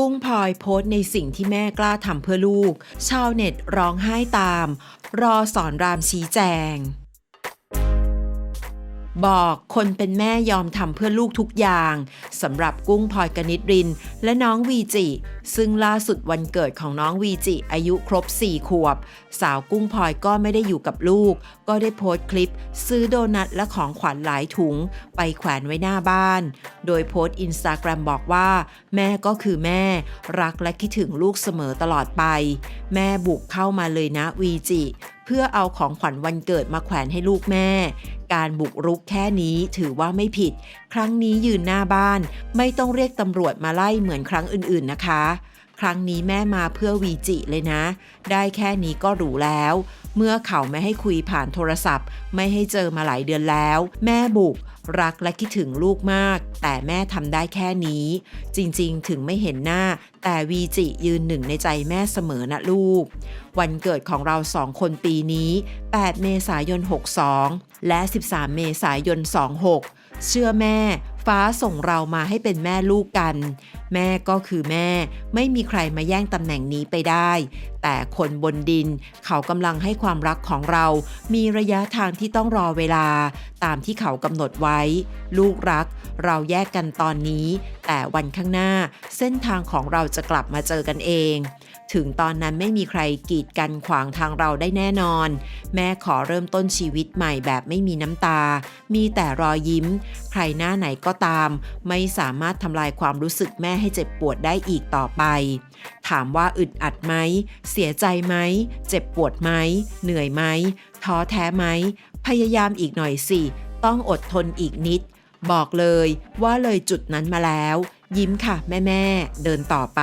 กุ้งพลอยโพสต์ในสิ่งที่แม่กล้าทำเพื่อลูก ชาวเน็ตร้องไห้ตาม รอสอนรามชี้แจง บอกคนเป็นแม่ยอมทำเพื่อลูกทุกอย่างสำหรับกุ้งพลอยกนิดริน และน้องวีจิ ซึ่งล่าสุดวันเกิดของน้องวีจิ อายุครบ 4 ขวบ สาวกุ้งพลอยก็ไม่ได้อยู่กับลูก ก็ได้โพสต์คลิป ซื้อโดนัทและของขวัญหลายถุง ไปแขวนไว้หน้าบ้าน โดยโพสต์อินสตาแกรมบอกว่า แม่ก็คือแม่ รักและคิดถึงลูกเสมอตลอดไป แม่บุกเข้ามาเลยนะวีจิเพื่อเอาของขวัญวันเกิดมาแขวนให้ลูกแม่ การบุกรุกแค่นี้ถือว่าไม่ผิด ครั้งนี้ยืนหน้าบ้าน ไม่ต้องเรียกตำรวจมาไล่เหมือนครั้งอื่นๆนะคะครั้งนี้แม่มาเพื่อวีจิเลยนะ ได้แค่นี้ก็หรูแล้ว เมื่อเขาไม่ให้คุยผ่านโทรศัพท์ ไม่ให้เจอมาหลายเดือนแล้ว แม่บุก รักและคิดถึงลูกมาก แต่แม่ทำได้แค่นี้ จริงๆ ถึงไม่เห็นหน้า แต่วีจิยืนหนึ่งในใจแม่เสมอนะลูก วันเกิดของเราสองคนปีนี้ 8 เมษายน 62 และ 13 เมษายน 26 เชื่อแม่ฟ้าส่งเรามาให้เป็นแม่ลูกกัน แม่ก็คือแม่ ไม่มีใครมาแย่งตำแหน่งนี้ไปได้ แต่คนบนดิน เขากำลังให้ความรักของเรา มีระยะทางที่ต้องรอเวลา ตามที่เขากำหนดไว้ ลูกรัก เราแยกกันตอนนี้ แต่วันข้างหน้า เส้นทางของเราจะกลับมาเจอกันเอง ถึงตอนนั้นไม่มีใครกีดกันขวางทางเราได้แน่นอน แม่ขอเริ่มต้นชีวิตใหม่แบบไม่มีน้ำตา มีแต่รอยยิ้ม ใครหน้าไหนก็ตาม ไม่สามารถทำลายความรู้สึกแม่ให้เจ็บปวดได้อีกต่อไป ถามว่าอึดอัดไหม เสียใจไหม เจ็บปวดไหม เหนื่อยไหม ท้อแท้ไหม พยายามอีกหน่อยสิ ต้องอดทนอีกนิด บอกเลยว่าเลยจุดนั้นมาแล้ว ยิ้มค่ะแม่ๆเดินต่อไป